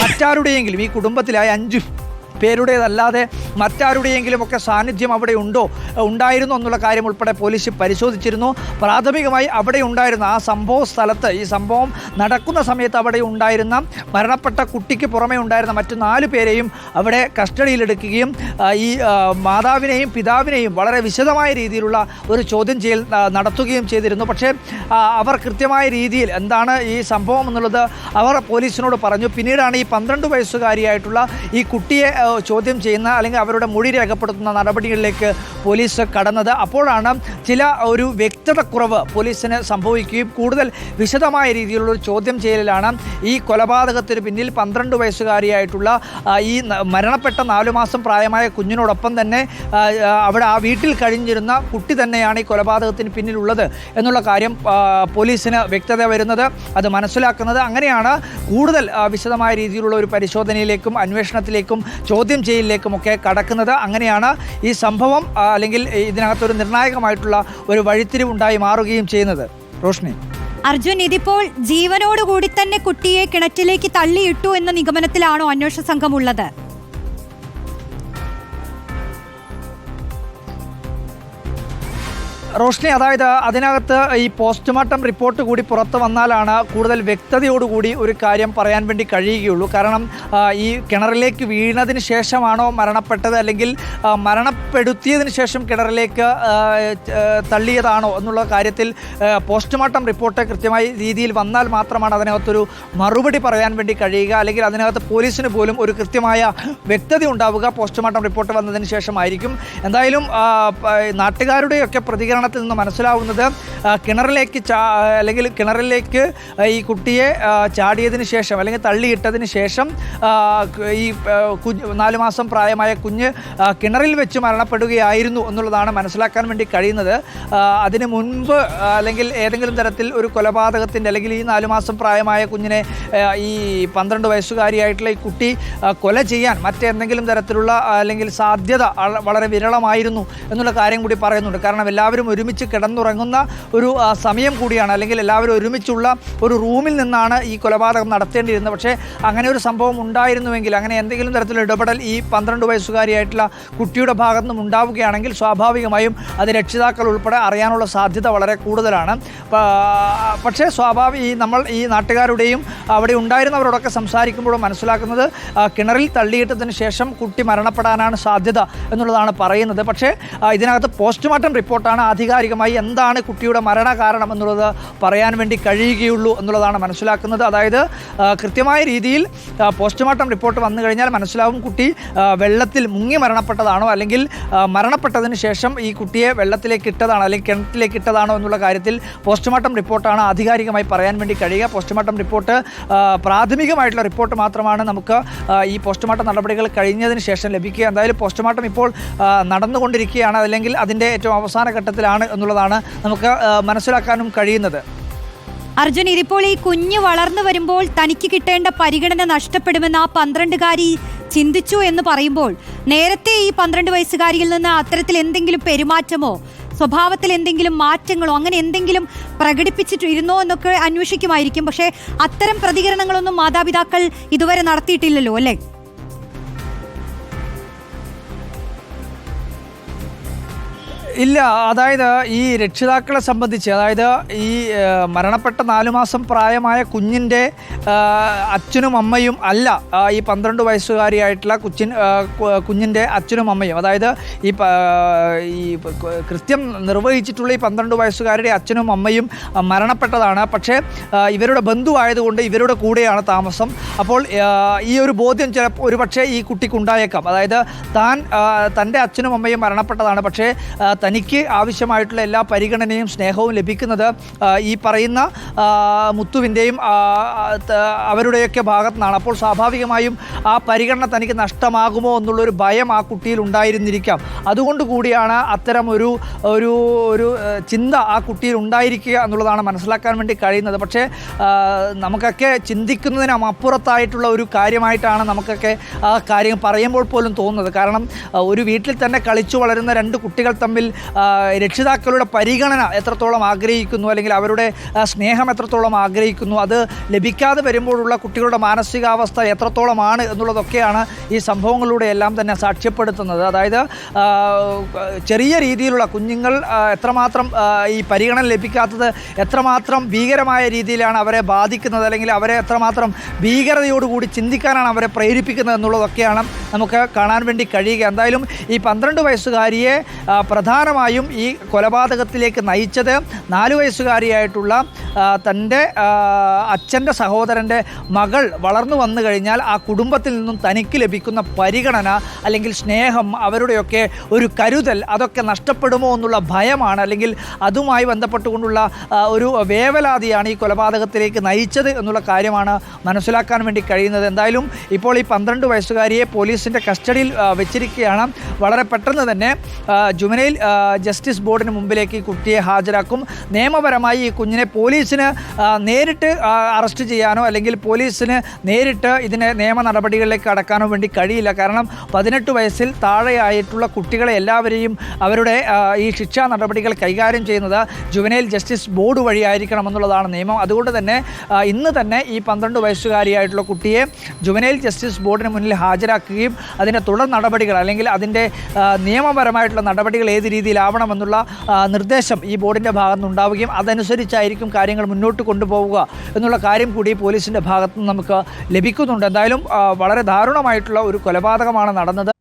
മറ്റാരുടെയെങ്കിലും ഈ കുടുംബത്തിലായ അഞ്ച് പേരുടേതല്ലാതെ മറ്റാരുടെയെങ്കിലും ഒക്കെ സാന്നിധ്യം അവിടെ ഉണ്ടോ ഉണ്ടായിരുന്നോ എന്നുള്ള കാര്യം ഉൾപ്പെടെ പോലീസ് പരിശോധിച്ചിരുന്നു. പ്രാഥമികമായി അവിടെ ഉണ്ടായിരുന്ന ആ സംഭവ സ്ഥലത്ത് ഈ സംഭവം നടക്കുന്ന സമയത്ത് അവിടെ ഉണ്ടായിരുന്ന മരണപ്പെട്ട കുട്ടിക്ക് പുറമേ ഉണ്ടായിരുന്ന മറ്റു നാല് പേരെയും അവിടെ കസ്റ്റഡിയിലെടുക്കുകയും ഈ മാതാവിനെയും പിതാവിനെയും വളരെ വിശദമായ രീതിയിലുള്ള ഒരു ചോദ്യം ചെയ്യൽ നടത്തുകയും ചെയ്തിരുന്നു. പക്ഷേ അവർ കൃത്യമായ രീതിയിൽ എന്താണ് ഈ സംഭവം എന്നുള്ളത് അവർ പോലീസിനോട് പറഞ്ഞു. പിന്നീടാണ് ഈ പന്ത്രണ്ട് വയസ്സുകാരിയായിട്ടുള്ള ഈ കുട്ടിയെ ചോദ്യം ചെയ്യുന്ന അല്ലെങ്കിൽ അവരുടെ മൊഴി രേഖപ്പെടുത്തുന്ന നടപടികളിലേക്ക് പോലീസ് കടന്നത്. അപ്പോഴാണ് ചില ഒരു വ്യക്തതക്കുറവ് പോലീസിന് സംഭവിക്കുകയും കൂടുതൽ വിശദമായ രീതിയിലുള്ള ചോദ്യം ചെയ്യലിലാണ് ഈ കൊലപാതകത്തിന് പിന്നിൽ പന്ത്രണ്ട് വയസ്സുകാരിയായിട്ടുള്ള ഈ മരണപ്പെട്ട നാലു മാസം പ്രായമായ കുഞ്ഞിനോടൊപ്പം തന്നെ അവിടെ ആ വീട്ടിൽ കഴിഞ്ഞിരുന്ന കുട്ടി തന്നെയാണ് ഈ കൊലപാതകത്തിന് പിന്നിലുള്ളത് എന്നുള്ള കാര്യം പോലീസിന് വ്യക്തത വരുന്നത് അത് മനസ്സിലാക്കുന്നത്. അങ്ങനെയാണ് കൂടുതൽ വിശദമായ രീതിയിലുള്ള ഒരു പരിശോധനയിലേക്കും അന്വേഷണത്തിലേക്കും ചോദ്യം ചെയ്യലിലേക്കും ഒക്കെ കടക്കുന്നത്. അങ്ങനെയാണ് ഈ സംഭവം അല്ലെങ്കിൽ ഇതിനകത്തൊരു നിർണായകമായിട്ടുള്ള ഒരു വഴിത്തിരിവുണ്ടായി മാറുകയും ചെയ്യുന്നത്. റോഷ്നി. അർജുൻ ഇതിപ്പോൾ ജീവനോടുകൂടി തന്നെ കുട്ടിയെ കിണറ്റിലേക്ക് തള്ളിയിട്ടു എന്ന നിഗമനത്തിലാണോ അന്വേഷണ സംഘം ഉള്ളത്? റോഷ്നി അതായത് അതിനകത്ത് ഈ പോസ്റ്റ്മോർട്ടം റിപ്പോർട്ട് കൂടി പുറത്തു വന്നാലാണ് കൂടുതൽ വ്യക്തതയോടുകൂടി ഒരു കാര്യം പറയാൻ വേണ്ടി കഴിയുകയുള്ളൂ. കാരണം ഈ കിണറിലേക്ക് വീണതിന് ശേഷമാണോ മരണപ്പെട്ടത്? അല്ലെങ്കിൽ മരണപ്പെടുത്തിയതിന് ശേഷം കിണറിലേക്ക് തള്ളിയതാണോ എന്നുള്ള കാര്യത്തിൽ പോസ്റ്റ്മോർട്ടം റിപ്പോർട്ട് കൃത്യമായ രീതിയിൽ വന്നാൽ മാത്രമാണ് അതിനകത്തൊരു മറുപടി പറയാൻ വേണ്ടി കഴിയുക. അല്ലെങ്കിൽ അതിനകത്ത് പോലീസിന് പോലും ഒരു കൃത്യമായ വ്യക്തത ഉണ്ടാവുക പോസ്റ്റ്മോർട്ടം റിപ്പോർട്ട് വന്നതിന് ശേഷമായിരിക്കും. എന്തായാലും നാട്ടുകാരുടെയൊക്കെ പ- പ്രതികരണത്തിൽ നിന്ന് മനസ്സിലാവുന്നത് കിണറിലേക്ക് ചാ അല്ലെങ്കിൽ കിണറിലേക്ക് ഈ കുട്ടിയെ ചാടിയതിന് ശേഷം അല്ലെങ്കിൽ തള്ളിയിട്ടതിന് ശേഷം ഈ കുഞ്ഞ് നാല് മാസം പ്രായമായ കുഞ്ഞ് കിണറിൽ വെച്ച് മരണപ്പെടുകയായിരുന്നു എന്നുള്ളതാണ് മനസ്സിലാക്കാൻ വേണ്ടി കഴിയുന്നത്. അതിന് മുൻപ് അല്ലെങ്കിൽ ഏതെങ്കിലും തരത്തിൽ ഒരു കൊലപാതകത്തിന്റെ അല്ലെങ്കിൽ ഈ നാല് മാസം പ്രായമായ കുഞ്ഞിനെ ഈ പന്ത്രണ്ട് വയസ്സുകാരിയായിട്ടുള്ള ഈ കുട്ടി കൊല ചെയ്യാൻ മറ്റെന്തെങ്കിലും തരത്തിലുള്ള അല്ലെങ്കിൽ സാധ്യത വളരെ വിരളമായിരുന്നു എന്നുള്ള കാര്യം കൂടി പറയുന്നുണ്ട്. കാരണം എല്ലാവരും ഒരുമിച്ച് കിടന്നുറങ്ങുന്ന ഒരു സമയം കൂടിയാണ്. അല്ലെങ്കിൽ എല്ലാവരും ഒരുമിച്ചുള്ള ഒരു റൂമിൽ നിന്നാണ് ഈ കൊലപാതകം നടത്തേണ്ടിയിരുന്നത്. പക്ഷേ അങ്ങനെ ഒരു സംഭവം ഉണ്ടായിരുന്നുവെങ്കിൽ അങ്ങനെ എന്തെങ്കിലും തരത്തിലുള്ള ഇടപെടൽ ഈ പന്ത്രണ്ട് വയസ്സുകാരിയായിട്ടുള്ള കുട്ടിയുടെ ഭാഗത്തു നിന്നും ഉണ്ടാവുകയാണെങ്കിൽ സ്വാഭാവികമായും അത് രക്ഷിതാക്കൾ ഉൾപ്പെടെ അറിയാനുള്ള സാധ്യത വളരെ കൂടുതലാണ്. പക്ഷേ സ്വാഭാവിക ഈ നമ്മൾ ഈ നാട്ടുകാരുടെയും അവിടെ ഉണ്ടായിരുന്നവരോടൊക്കെ സംസാരിക്കുമ്പോഴും മനസ്സിലാക്കുന്നത് കിണറിൽ തള്ളിയിട്ടതിന് ശേഷം കുട്ടി മരണപ്പെടാനാണ് സാധ്യത എന്നുള്ളതാണ് പറയുന്നത്. പക്ഷേ ഇതിനകത്ത് പോസ്റ്റ്മോർട്ടം റിപ്പോർട്ടാണ് ആധികാരികമായി എന്താണ് കുട്ടിയുടെ മരണ കാരണം എന്നുള്ളത് പറയാൻ വേണ്ടി കഴിയുകയുള്ളൂ എന്നുള്ളതാണ് മനസ്സിലാക്കുന്നത്. അതായത് കൃത്യമായ രീതിയിൽ പോസ്റ്റ്മോർട്ടം റിപ്പോർട്ട് വന്നു കഴിഞ്ഞാൽ മനസ്സിലാവും കുട്ടി വെള്ളത്തിൽ മുങ്ങി മരണപ്പെട്ടതാണോ അല്ലെങ്കിൽ മരണപ്പെട്ടതിന് ശേഷം ഈ കുട്ടിയെ വെള്ളത്തിലേക്ക് ഇട്ടതാണോ അല്ലെങ്കിൽ കിണറ്റിലേക്ക് ഇട്ടതാണോ എന്നുള്ള കാര്യത്തിൽ പോസ്റ്റ്മോർട്ടം റിപ്പോർട്ടാണ് ആധികാരികമായി പറയാൻ വേണ്ടി കഴിയുക. പോസ്റ്റ്മോർട്ടം റിപ്പോർട്ട് പ്രാഥമികമായിട്ടുള്ള റിപ്പോർട്ട് മാത്രമാണ് നമുക്ക് ഈ പോസ്റ്റ്മോർട്ടം നടപടികൾ കഴിഞ്ഞതിന് ശേഷം ലഭിക്കുക. എന്തായാലും പോസ്റ്റ്മോർട്ടം ഇപ്പോൾ നടന്നുകൊണ്ടിരിക്കുകയാണ്. അല്ലെങ്കിൽ അതിന്റെ ഏറ്റവും അവസാന ഘട്ടത്തിലാണ് എന്നുള്ളതാണ് നമുക്ക് മനസ്സിലാക്കാനും കഴിയുന്നത്. അർജുൻ ഇതിപ്പോൾ ഈ കുഞ്ഞ് വളർന്നു വരുമ്പോൾ തനിക്ക് കിട്ടേണ്ട പരിഗണന നഷ്ടപ്പെടുമെന്ന് ആ പന്ത്രണ്ടുകാരി ചിന്തിച്ചു എന്ന് പറയുമ്പോൾ നേരത്തെ ഈ പന്ത്രണ്ട് വയസ്സുകാരിയിൽ നിന്ന് അത്തരത്തിൽ എന്തെങ്കിലും പെരുമാറ്റമോ സ്വഭാവത്തിൽ എന്തെങ്കിലും മാറ്റങ്ങളോ അങ്ങനെ എന്തെങ്കിലും പ്രകടിപ്പിച്ചിട്ടിരുന്നോ എന്നൊക്കെ അന്വേഷിക്കുമായിരിക്കും. പക്ഷേ അത്തരം പ്രതികരണങ്ങളൊന്നും മാതാപിതാക്കൾ ഇതുവരെ നടത്തിയിട്ടില്ലല്ലോ അല്ലേ? ഇല്ല അതായത് ഈ രക്ഷിതാക്കളെ സംബന്ധിച്ച് അതായത് ഈ മരണപ്പെട്ട നാലു മാസം പ്രായമായ കുഞ്ഞിന്റെ അച്ഛനും അമ്മയും അല്ല ഈ പന്ത്രണ്ട് വയസ്സുകാരിയായിട്ടുള്ള കൊച്ചിൻ കുഞ്ഞിന്റെ അച്ഛനും അമ്മയും. അതായത് ഈ ഈ കൃത്യം നിർവഹിച്ചിട്ടുള്ള ഈ പന്ത്രണ്ട് വയസ്സുകാരുടെ അച്ഛനും അമ്മയും മരണപ്പെട്ടതാണ്. പക്ഷേ ഇവരുടെ ബന്ധുവായതുകൊണ്ട് ഇവരുടെ കൂടെയാണ് താമസം. അപ്പോൾ ഈ ഒരു ബോധ്യം ചിലപ്പോൾ ഒരുപക്ഷെ ഈ കുട്ടിക്ക് ഉണ്ടായേക്കാം. അതായത് താൻ തന്റെ അച്ഛനും അമ്മയും മരണപ്പെട്ടതാണ്. പക്ഷേ തനിക്ക് ആവശ്യമായിട്ടുള്ള എല്ലാ പരിഗണനയും സ്നേഹവും ലഭിക്കുന്നത് ഈ പറയുന്ന മുത്തുവിന്റെയും അവരുടെയൊക്കെ ഭാഗത്തു നിന്നാണ് അപ്പോൾ സ്വാഭാവികമായും ആ പരിഗണന തനിക്ക് നഷ്ടമാകുമോ എന്നുള്ളൊരു ഭയം ആ കുട്ടിയിൽ ഉണ്ടായിരുന്നിരിക്കാം. അതുകൊണ്ട് കൂടിയാണ് അത്തരം ഒരു ഒരു ഒരു ചിന്ത ആ കുട്ടിയിൽ ഉണ്ടായിരിക്കുക എന്നുള്ളതാണ് മനസ്സിലാക്കാൻ വേണ്ടി കഴിയുന്നത്. പക്ഷേ നമുക്കൊക്കെ ചിന്തിക്കുന്നതിനും അപ്പുറത്തായിട്ടുള്ള ഒരു കാര്യമായിട്ടാണ് നമുക്കൊക്കെ ആ കാര്യം പറയുമ്പോൾ പോലും തോന്നുന്നത്. കാരണം ഒരു വീട്ടിൽ തന്നെ കളിച്ചു വളരുന്ന രണ്ട് കുട്ടികൾ തമ്മിൽ രക്ഷിതാക്കളുടെ പരിഗണന എത്രത്തോളം ആഗ്രഹിക്കുന്നു അല്ലെങ്കിൽ അവരുടെ സ്നേഹം എത്രത്തോളം ആഗ്രഹിക്കുന്നു അത് ലഭിക്കാതെ വരുമ്പോഴുള്ള കുട്ടികളുടെ മാനസികാവസ്ഥ എത്രത്തോളമാണ് എന്നുള്ളതൊക്കെയാണ് ഈ സംഭവങ്ങളിലൂടെ എല്ലാം തന്നെ സാക്ഷ്യപ്പെടുത്തുന്നത്. അതായത് ചെറിയ രീതിയിലുള്ള കുഞ്ഞുങ്ങൾ എത്രമാത്രം ഈ പരിഗണന ലഭിക്കാത്തത് എത്രമാത്രം ഭീകരമായ രീതിയിലാണ് അവരെ ബാധിക്കുന്നത് അല്ലെങ്കിൽ അവരെ എത്രമാത്രം ഭീകരതയോടുകൂടി ചിന്തിക്കാനാണ് അവരെ പ്രേരിപ്പിക്കുന്നത് എന്നുള്ളതൊക്കെയാണ് നമുക്ക് കാണാൻ വേണ്ടി കഴിയുക. എന്തായാലും ഈ പന്ത്രണ്ട് വയസ്സുകാരിയെ ആ, പ്രധാനമായും ഈ കൊലപാതകത്തിലേക്ക് നയിച്ചത് നാലു വയസ്സുകാരിയായിട്ടുള്ള തന്റെ അച്ഛന്റെ സഹോദരന്റെ മകൾ വളർന്നു വന്നു കഴിഞ്ഞാൽ ആ കുടുംബത്തിൽ നിന്നും തനിക്ക് ലഭിക്കുന്ന പരിഗണന അല്ലെങ്കിൽ സ്നേഹം അവരുടെയൊക്കെ ഒരു കരുതൽ അതൊക്കെ നഷ്ടപ്പെടുമോ എന്നുള്ള ഭയമാണ് അല്ലെങ്കിൽ അതുമായി ബന്ധപ്പെട്ടുകൊണ്ടുള്ള ഒരു വേവലാതിയാണ് ഈ കൊലപാതകത്തിലേക്ക് നയിച്ചത് എന്നുള്ള കാര്യമാണ് മനസ്സിലാക്കാൻ വേണ്ടി കഴിയുന്നത്. എന്തായാലും ഇപ്പോൾ ഈ പന്ത്രണ്ട് വയസ്സുകാരിയെ പോലീസിന്റെ കസ്റ്റഡിയിൽ വെച്ചിരിക്കുകയാണ്. വളരെ പെട്ടെന്ന് തന്നെ ആ, ജസ്റ്റിസ് ബോർഡിന് മുമ്പിലേക്ക് ഈ കുട്ടിയെ ഹാജരാക്കും. നിയമപരമായി ഈ കുഞ്ഞിനെ പോലീസിന് നേരിട്ട് അറസ്റ്റ് ചെയ്യാനോ അല്ലെങ്കിൽ പോലീസിന് നേരിട്ട് ഇതിനെ നിയമ നടപടികളിലേക്ക് കടക്കാനോ വേണ്ടി കഴിയില്ല. കാരണം പതിനെട്ട് വയസ്സിൽ താഴെയായിട്ടുള്ള കുട്ടികളെ എല്ലാവരെയും അവരുടെ ഈ ശിക്ഷാ നടപടികൾ കൈകാര്യം ചെയ്യുന്നത് ജുവനൈൽ ജസ്റ്റിസ് ബോർഡ് വഴിയായിരിക്കണം എന്നുള്ളതാണ് നിയമം. അതുകൊണ്ട് തന്നെ ഇന്ന് തന്നെ ഈ പന്ത്രണ്ട് വയസ്സുകാരിയായിട്ടുള്ള കുട്ടിയെ ജുവനൈൽ ജസ്റ്റിസ് ബോർഡിന് മുന്നിൽ ഹാജരാക്കുകയും അതിന്റെ തുടർ നടപടികൾ അല്ലെങ്കിൽ അതിന്റെ നിയമപരമായിട്ടുള്ള നടപടികൾ ഏത് രീതിയിലാവണമെന്നുള്ള നിർദ്ദേശം ഈ ബോർഡിന്റെ ഭാഗത്ത് നിന്നുണ്ടാവുകയും അതനുസരിച്ചായിരിക്കും കാര്യങ്ങൾ മുന്നോട്ട് കൊണ്ടുപോവുക എന്നുള്ള കാര്യം കൂടി പോലീസിന്റെ ഭാഗത്തുനിന്ന് നമുക്ക് ലഭിക്കുന്നുണ്ട്. എന്തായാലും വളരെ ദാരുണമായിട്ടുള്ള ഒരു കൊലപാതകമാണ് നടന്നത്.